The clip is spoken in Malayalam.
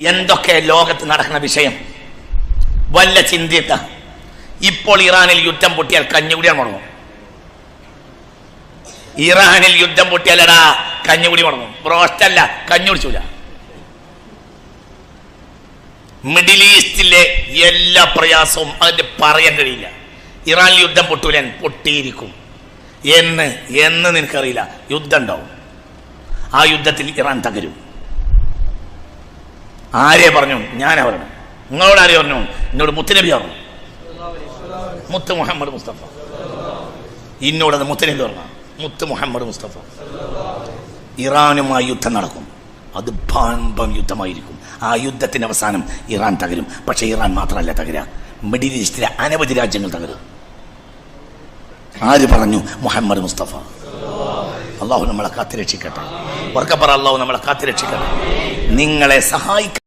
എന്തൊക്കെ ലോകത്ത് നടക്കുന്ന വിഷയം? വല്ല ചിന്തിട്ട ഇപ്പോൾ ഇറാനിൽ യുദ്ധം പൊട്ടിയാൽ കഞ്ഞുകുടിയാണ് മുടങ്ങും ഇറാനിൽ യുദ്ധം പൊട്ടിയാലടാ കഞ്ഞുകുടി മുടങ്ങും ബ്രോസ്റ്റല്ല കഞ്ഞു കുടിച്ചൂല. മിഡിൽ ഈസ്റ്റിലെ എല്ലാ പ്രയാസവും അതിന്റെ പറയാൻ കഴിയില്ല. ഇറാനിൽ യുദ്ധം പൊട്ടൂലൻ പൊട്ടിയിരിക്കും. എന്ന് എന്ന് നിനക്കറിയില്ല. യുദ്ധം ഉണ്ടാവും. ആ യുദ്ധത്തിൽ ഇറാൻ തകരും. ആരെ പറഞ്ഞു? ഞാൻ പറഞ്ഞു. നിങ്ങളോട് ആരെ പറഞ്ഞു? എന്നോട് മുത്തുനബി പറഞ്ഞു. മുത്ത് മുഹമ്മദ് മുസ്തഫ. ഇന്നോടത് മുത്തുനബി പറഞ്ഞു. മുത്ത് മുഹമ്മദ് മുസ്തഫ. ഇറാനുമായി യുദ്ധം നടക്കും. അത് ഭാമ്പം യുദ്ധമായിരിക്കും. ആ യുദ്ധത്തിന്റെ അവസാനം ഇറാൻ തകരും. പക്ഷേ ഇറാൻ മാത്രമല്ല തകരുക മിഡിൽ ഈസ്റ്റിലെ അനവധി രാജ്യങ്ങൾ തകരും. ആര് പറഞ്ഞു? മുഹമ്മദ് മുസ്തഫ. അള്ളാഹു നമ്മളെ കാത്തുരക്ഷിക്കട്ടെ. ഉറക്കപ്പറ അള്ളാഹു നമ്മളെ കാത്തുരക്ഷിക്കട്ടെ. നിങ്ങളെ സഹായിക്ക